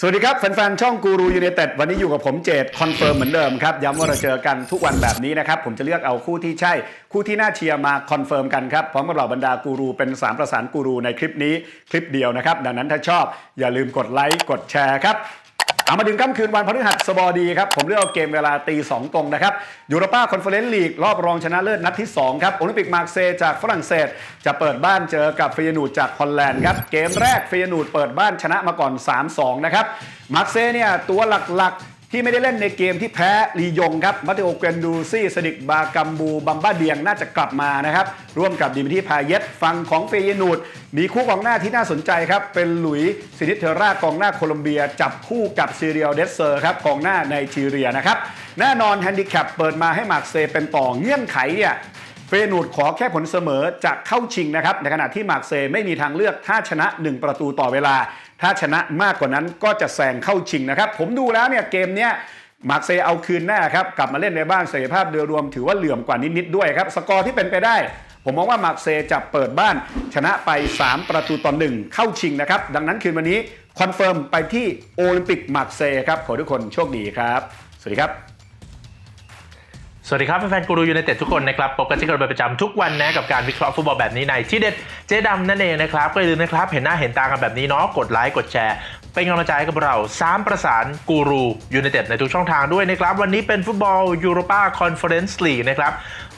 สวัสดีครับ แฟนๆ ช่องกูรูยูเนเต็ดวันนี้อยู่กับผมเจดคอนเฟิร์มเหมือนเดิมครับ ย้ำว่าเราเจอกันทุกวันแบบนี้นะครับ ผมจะเลือกเอาคู่ที่ใช่ คู่ที่น่าเชียร์มาคอนเฟิร์มกันครับ พร้อมกับเหล่าบรรดากูรูเป็นสามประสานกูรูในคลิปนี้ คลิปเดียวนะครับ ดังนั้นถ้าชอบอย่าลืมกดไลค์กดแชร์ครับ เอามาถึงค่ำคืนวันพฤหัสบดีครับ ผมเลือกเอาเกมเวลาตีสองตรงนะครับยูโรป้าคอนเฟอเรนซ์ลีกรอบรองชนะเลิศนัดที่ 2 ครับ โอลิมปิกมาร์เซย์จากฝรั่งเศส จะเปิดบ้านเจอกับเฟยนูดจากฮอลแลนด์ครับ เกมแรกเฟยนูดเปิดบ้านชนะมาก่อน 3-2 นะครับมาร์เซย์เนี่ยตัวหลักๆ ที่ไม่ได้เล่นในเกมที่แพ้ลียงครับมาเตโอเกนดูซี่สดิกบากัมบูบัมบ้าเดียงน่าจะกลับมานะครับร่วมกับดิมิทีพาเยตฟังของเฟยนูดมีคู่กองหน้าที่น่าสนใจครับเป็นหลุยส์ซินิเทรากองหน้าโคลอมเบีย จับคู่กับซีเรียลเดสเซอร์ครับกองหน้าในจีเรียนะครับแน่นอนแฮนดิแคปเปิดมาให้มาร์เซเป็นต่อเงื่อนไขเนี่ยเฟยนูดขอแค่ผลเสมอจะเข้าชิงนะครับในขณะที่มาร์เซไม่มีทางเลือกถ้าชนะ 1 ประตูต่อเวลา ถ้าชนะมากกว่านั้นก็จะแซงเข้าชิงนะครับ ผมดูแล้วเนี่ยเกมเนี้ยมาร์เซเอาคืนแน่ครับ กลับมาเล่นในบ้านศักยภาพโดยรวมถือว่าเหลื่อมกว่านิดๆด้วยครับสกอร์ที่เป็นไปได้ผมมองว่ามาร์เซจะเปิดบ้านชนะไป 3 ประตูต่อหนึ่งเข้าชิงนะครับ ดังนั้นคืนวันนี้คอนเฟิร์มไปที่โอลิมปิกมาร์เซครับขอทุกคนโชคดีครับ สวัสดีครับ สวัสดีครับแฟนๆกูรูยูไนเต็ดทุกคนนะครับพบกันที่กันเป็นประจำทุกวันนะกับการวิเคราะห์ฟุตบอลแบบนี้ในที่เด็ดเจ๊ดำนั่นเองนะครับก็อย่าลืมนะครับ เห็นหน้าเห็นตากันแบบนี้เนาะกดไลค์กดแชร์เป็นกำลังใจกับเราสามประสานกูรูยูไนเต็ดในทุกช่องทางด้วยนะครับ วันนี้เป็นฟุตบอลยูโรปาคอนเฟอเรนซ์ลีกนะครับ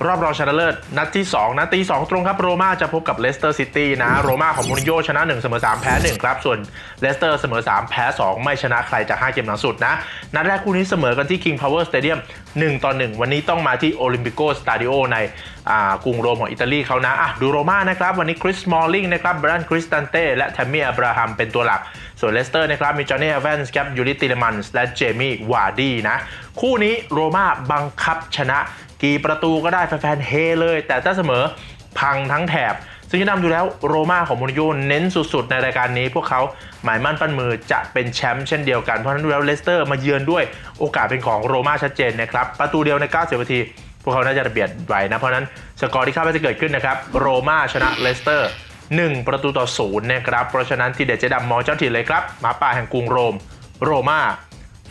รอบรองชนะเลิศนัดที่ 2นัดตี 2 ตรงครับ โรม่าจะพบกับเลสเตอร์ซิตี้นะ โรม่าของมูรินโญ่ชนะ 1 เสมอ 3 แพ้ 1 ครับ ส่วนเลสเตอร์เสมอ 3 แพ้ 2 ไม่ชนะใครจาก 5 เกมหลังสุดนะ นัดแรกคู่นี้เสมอกันที่ King Power Stadium 1 ต่อ 1 วันนี้ต้องมาที่โอลิมปิโกสตาดิโอในอ่ากรุงโรมของอิตาลีเขานะอะดูโรม่านะครับ วันนี้คริสมอลลิงนะครับบรันคริสตันเต้และแทมมี่อับราฮัมเป็นตัวหลัก ส่วนเลสเตอร์นะครับมีจอห์นนี่เอแวนส์ครับยูริติเลมันส์และเจมี่วาร์ดีนะคู่นี้โรม่าบังคับชนะ กี่ประตูก็ได้แฟนๆเฮเลย แต่ถ้าเสมอพังทั้งแถบ ซึ่งจะนำดูแล้วโรม่าของมูรินโญ่เน้นสุดๆ ในรายการนี้ พวกเขาหมายมั่นปั้นมือจะเป็นแชมป์เช่นเดียวกัน เพราะฉะนั้นดูแล้วเลสเตอร์มาเยือนด้วยโอกาสเป็นของโรม่าชัดเจนนะครับ ประตูเดียวใน 90 นาที พวกเขาน่าจะระเบียดไหวนะ เพราะนั้นสกอร์ที่คาดว่าจะเกิดขึ้นนะครับโรม่าชนะเลสเตอร์ 1 ประตูต่อศูนย์นะครับเพราะฉะนั้นทีเด็ดเจดำมองเจ้าถิ่นเลยครับหมาป่าแห่งกรุงโรม โรม่า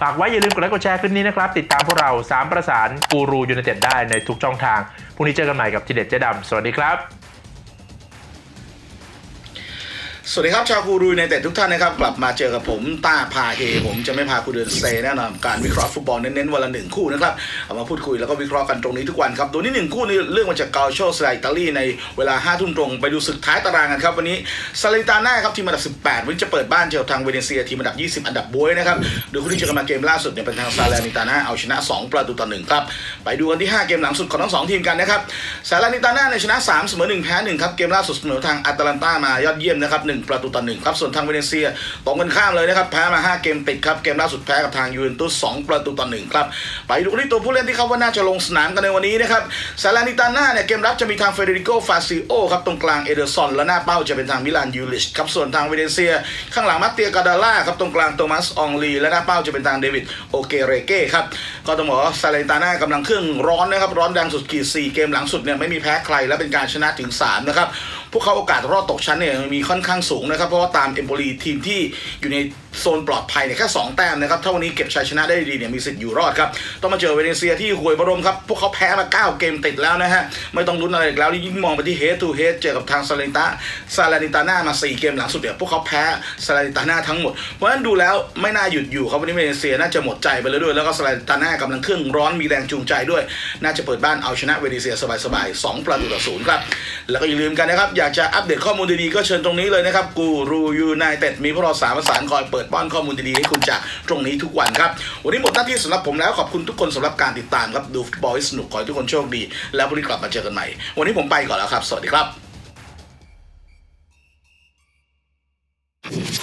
ฝากไว้อย่าลืมกดไลค์กดแชร์คลิปนี้นะครับ ติดตามพวกเรา 3 ประสานกูรูยูไนเต็ดได้ในทุกช่องทางพรุ่งนี้เจอกันใหม่กับทีเด็ดเจ๊ดำสวัสดีครับ สวัสดีครับชาวกูรูในแต่ทุกท่านนะครับ กลับมาเจอกับผมต้าพาเฮผมจะไม่พาคุณเดินเซแน่นอนการวิเคราะห์ฟุตบอลเน้นๆวันละหนึ่งคู่นะครับเอามาพูดคุยแล้วก็วิเคราะห์กันตรงนี้ทุกวันครับตัวนี้หนึ่งคู่นี่เรื่องมาจากกาโชสไลอิตาลีในเวลา5้าทุ่มตรงไปดูศึกท้ายตารางกันครับวันนี้ซาเลนตาน่าครับทีมอันดับ 18 วันนี้จะเปิดบ้านเจอทางเวเนเซียทีมอันดับ 20 อันดับบวยนะครับดูคู่ที่เจอกันมาเกมล่าสุดเนี่ยเป็นทางซาเลนิตาน่าเอาชนะ 2 ประตูต่อหนึ่งครับไปดูกันที่ 5 เกมหลังสุดของทั้งสองทีมกันนะครับซาเลนิตาน่าเนี่ยชนะ3เสมอ1แพ้1ครับเกมล่าสุดเสมอทางอาตแลนตามายอดเยี่ยมนะครับ1 ประตูต่อหนึ่งครับ ส่วนทางเวเนเซียตรงกันข้ามเลยนะครับ แพ้มา 5 เกมติดครับ เกมล่าสุดแพ้กับทางยูเวนตุส2ประตูต่อหนึ่งครับ ไปดูกันที่ตัวผู้เล่นที่เขาว่าน่าจะลงสนามกันในวันนี้นะครับซาลานิตาน่าเนี่ยเกมรับจะมีทางเฟเดริโกฟาซิโอครับตรงกลางเอเดอร์ซอนและหน้าเป้าจะเป็นทางมิลานยูลิชครับส่วนทางเวเนเซีย ข้างหลังมัตเตียกาดาล่าครับตรงกลางโทมัสอองลีและหน้าเป้าจะเป็นทางเดวิดโอเกเรเก้ครับก็ต้องบอกว่าซาลานิตาน่ากำลังเครื่องร้อนนะครับร้อนดังสุดขีด4เกมหลังสุดเนี่ยไม่มีแพ้ใครและเป็นการชนะถึงสามนะครับพวกเขาโอกาสรอดตกชั้นเนี่ยมีค่อนข้างสูงนะครับ เพราะว่าตามเอมโปลีทีมที่อยู่ในโซนปลอดภัยเนี่ยแค่2แต้มนะครับถ้าวันนี้เก็บชัยชนะได้ดีเนี่ยมีสิทธิ์อยู่รอดครับต้องมาเจอเวเนเซียที่ห่วยบรมครับ พวกเขาแพ้มา 9 เกมติดแล้วนะฮะ ไม่ต้องลุ้นอะไรอีกแล้วยิ่งมองไปที่เฮดทูเฮดเจอกับทางซาเลนตาซาเลนิตาน่ามา 4 เกมหลังสุดเนี่ยพวกเขาแพ้ซาเลนิตาน่าทั้งหมด เพราะฉะนั้นดูแล้วไม่น่าหยุดอยู่ครับวันนี้เวเนเซียน่าจะหมดใจไปแล้วด้วย แล้วก็ซาเลนิตาน่ากำลังเครื่องร้อนมีแรงจูงใจด้วย น่าจะเปิดบ้านเอาชนะเวเนเซียสบายๆ2ประตูต่อศูนย์ครับแล้วก็อย่าลืมกันนะครับอยากจะอัปเดตข้อมูลดีๆก็เชิญตรงนี้เลยครับกูรูยูไนเต็ดมีพวกเราสามประสานคอยเปิดป้อนข้อมูลดีๆให้คุณจากตรงนี้ทุกวันครับ วันนี้หมดหน้าที่สำหรับผมแล้วขอบคุณทุกคนสำหรับการติดตามครับดูฟุตบอลสนุกขอให้ทุกคนโชคดี แล้วพรุ่งนี้กลับมาเจอกันใหม่ วันนี้ผมไปก่อนแล้วครับ สวัสดีครับ